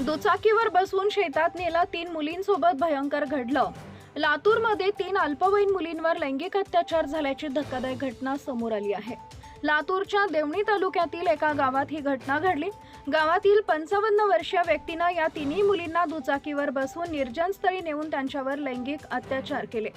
दुचाकीवर बसून शेतात नेला तीन मुलींसोबत भयंकर घडलं. लातूरमध्ये तीन अल्पवयीन मुलींवर लैंगिक अत्याचार झाल्याची धक्कादायक घटना समोर आली आहे. लातूरच्या देवणी तालुक्यातील एका गावात ही घटना घडली. गावातील पंचावन्न वर्षीय व्यक्तीनं या तिन्ही मुलींना दुचाकीवर बसवून निर्जन स्थळी नेऊन त्यांच्यावर लैंगिक अत्याचार केले.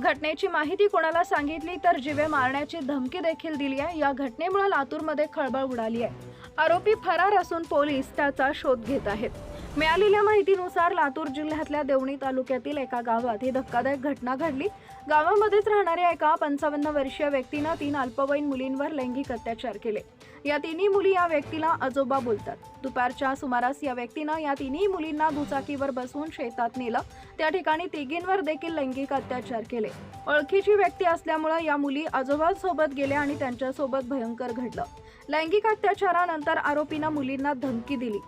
घटनेची माहिती कोणाला सांगितली तर जिवे मारण्याची धमकी देखील दिली आहे. या घटनेमुळे लातूरमध्ये खळबळ उडाली आहे. आरोपी फरार असून पोलीस त्याचा शोध घेत आहेत. मिळालेल्या माहितीनुसार लातूर जिल्ह्यातल्या देवणी तालुक्यातील एका गावात ही धक्कादायक घटना घडली. गावामध्येच राहणाऱ्या एका पंचावन्न वर्षीय व्यक्तीनं तीन अल्पवयीन मुलींवर लैंगिक अत्याचार केले. या तिन्ही मुली या व्यक्तीला आजोबा बोलतात. दुपारच्या सुमारास या व्यक्तीनं या तिन्ही मुलींना दुचाकीवर बसवून शेतात नेलं. त्या ठिकाणी तिघींवर देखील लैंगिक अत्याचार केले. ओळखीची व्यक्ती असल्यामुळे या मुली आजोबांसोबत गेल्या आणि त्यांच्यासोबत भयंकर घडलं. लैंगिक अत्याचारानंतर आरोपीनं मुलींना धमकी दिली.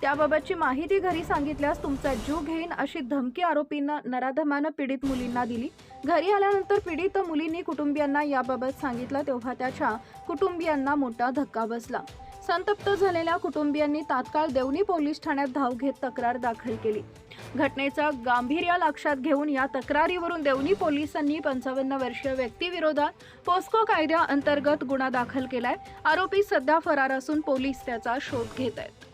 त्याबाबतची माहिती घरी सांगितल्यास तुमचा जीव घेईन अशी धमकी आरोपींना नराधमानं पीडित मुलींना दिली. घरी आल्यानंतर पीडित मुलींनी कुटुंबियांना याबाबत सांगितलं तेव्हा त्याच्या कुटुंबियांना मोठा धक्का बसला. संतप्त झालेल्या कुटुंबियांनी तात्काळ देवणी पोलीस ठाण्यात धाव घेत तक्रार दाखल केली. घटनेचा गांभीर्य लक्षात घेऊन या तक्रारीवरून देवणी पोलिसांनी पंचावन्न वर्षीय व्यक्तीविरोधात पोस्को कायद्याअंतर्गत गुन्हा दाखल केलाय. आरोपी सध्या फरार असून पोलीस त्याचा शोध घेत आहेत.